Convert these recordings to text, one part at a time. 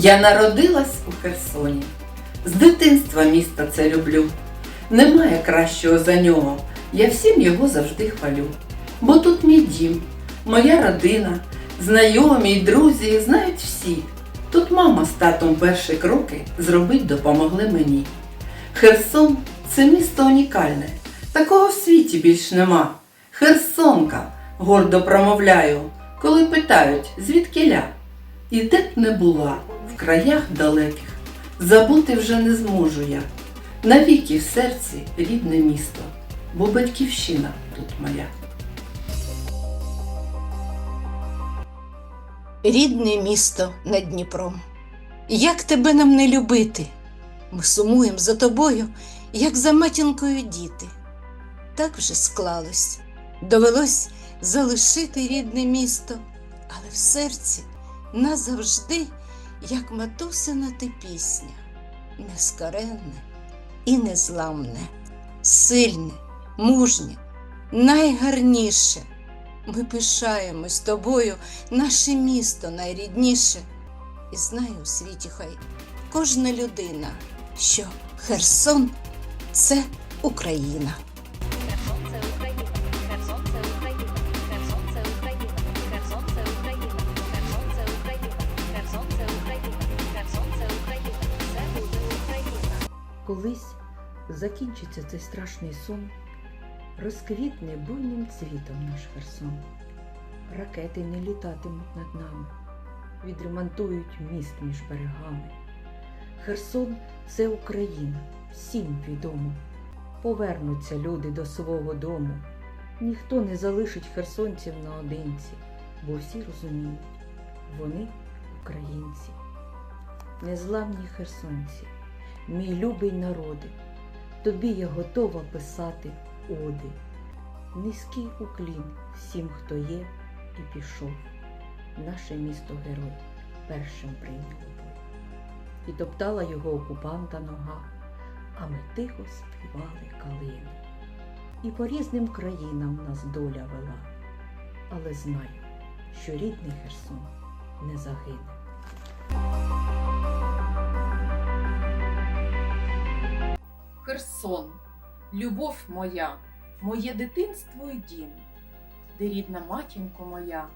Я народилась у Херсоні. З дитинства міста це люблю. Немає кращого за нього. Я всім його завжди хвалю. Бо тут мій дім, моя родина, знайомі й друзі знають всі. Тут мама з татом перші кроки зробить допомогли мені. Херсон це місто унікальне, такого в світі більш нема. Херсонка, гордо промовляю, коли питають, звідки ля. І де б не була, в краях далеких, забути вже не зможу я. Навіки в серці рідне місто, бо батьківщина тут моя. Рідне місто над Дніпром. Як тебе нам не любити? Ми сумуємо за тобою, як за матінкою діти. Так вже склалось. Довелось залишити рідне місто, але в серці назавжди, як матусина ти пісня, нескоренне і незламне, сильне, мужнє, найгарніше. Ми пишаємось тобою, наше місто найрідніше. І знає у світі хай кожна людина, що Херсон це Україна. Колись закінчиться цей страшний сон, розквітне буйним цвітом наш Херсон. Ракети не літатимуть над нами, відремонтують міст між берегами. Херсон це Україна, всім відомо. Повернуться люди до свого дому. Ніхто не залишить херсонців наодинці, бо всі розуміють, вони українці. Незламні херсонці мій любий народи, тобі я готова писати оди. Низький уклін всім, хто є і пішов. Наше місто герой першим прийняло бой. І топтала його окупанта нога, а ми тихо співали калину. І по різним країнам нас доля вела, але знаю, що рідний Херсон не загине. Херсон, любов моя, моє дитинство і дім, де рідна матінко моя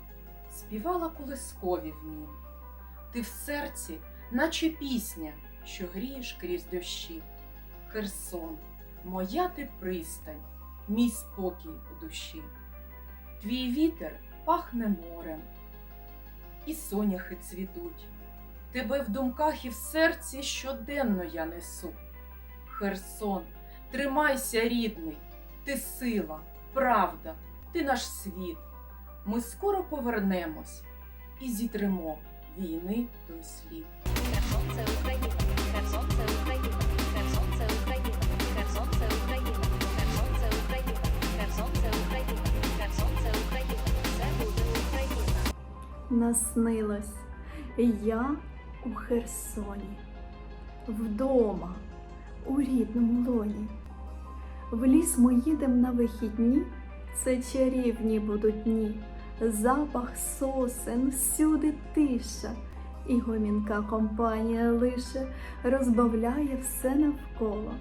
співала колискові в нім. Ти в серці, наче пісня, що грієш крізь дощі. Херсон, моя ти пристань, мій спокій у душі. Твій вітер пахне морем, і соняхи цвітуть. Тебе в думках і в серці щоденно я несу. Херсон, тримайся, рідний, ти сила, правда, ти наш світ. Ми скоро повернемось і зітримо війни той слід. Херсон це Україна, Херсон це Україна, Херсон це Україна, Херсон це Україна, Херсон це Україна, Херсон це Україна, Херсон це Україна, це буде Україна. Наснилось я у Херсоні, вдома, у рідному лоні. В ліс ми їдем на вихідні, це чарівні будуть дні, запах сосен, всюди тиша, і гомінка компанія лише розбавляє все навколо,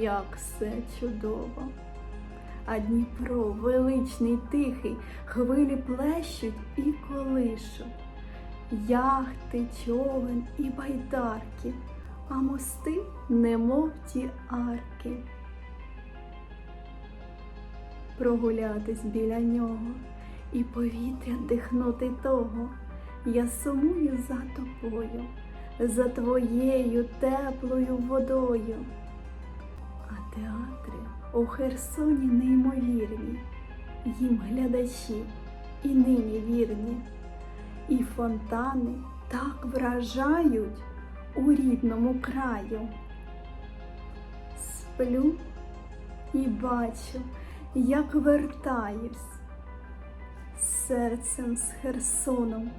як все чудово. А Дніпро величний тихий, хвилі плещуть і колишуть. Яхти, човен і байдарки, а мости немов ті арки. Прогулятись біля нього і повітря дихнути того. Я сумую за тобою, за твоєю теплою водою. А театри у Херсоні неймовірні, їм глядачі і нині вірні, і фонтани так вражають у рідному краю. Сплю і бачу, як вертаюсь, серцем з Херсоном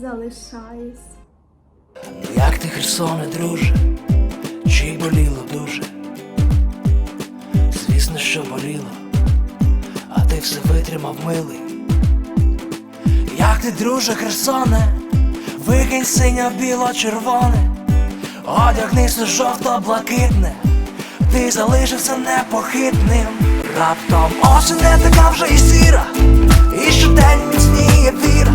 залишаюсь. Як ти, Херсоне, друже, чи боліло дуже? Звісно, що боліло, а ти все витримав, милий. Як ти, друже, Херсоне, Викинь синьо біло червоне, Одягнися жовто-блакитне, ти залишився непохитним. Раптом осінь не така вже і сіра, і щодень міцніє віра.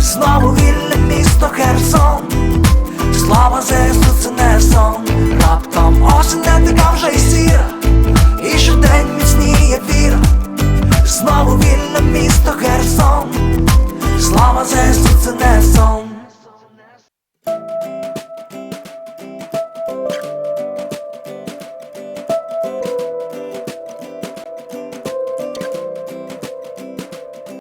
Знову вільне місто Херсон, слава ЗСУ, це не сон